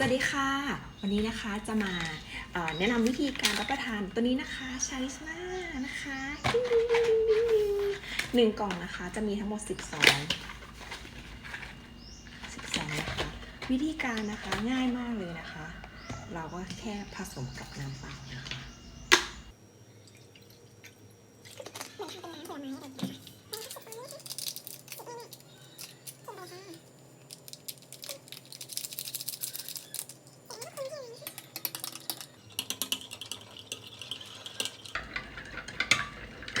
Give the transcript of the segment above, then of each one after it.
สวัสดีค่ะ วันนี้นะคะจะมาแนะนำวิธีการรับประทานตัวนี้นะคะชาลิสมานะคะหนึ่งกล่องนะคะจะมีทั้งหมด10ซอง10ซองนะคะวิธีการนะคะง่ายมากเลยนะคะ เราก็แค่ผสมกับน้ำเปล่านะคะ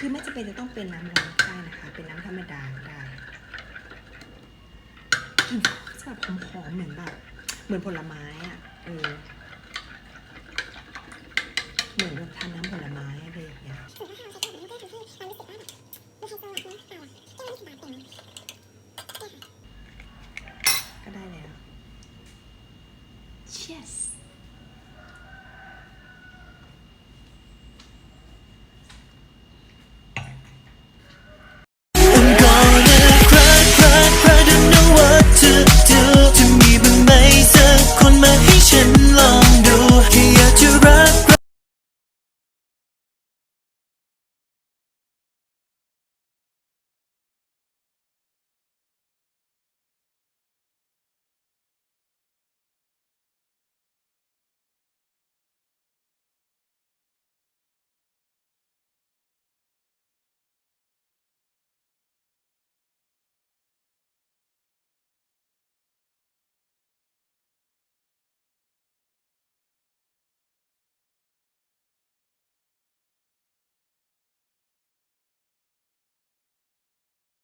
คือไม่จำเป็นจะต้องเป็นน้ำร้อนก็ได้นะคะ เป็นน้ำธรรมดาก็ได้กลิ่นจะแบบหอมๆเหมือนแบบเหมือนผลไม้อะเออเหมือนแบบทานน้ำผลไม้อะไรอย่างเงี้ยก็ได้แล้ว Cheers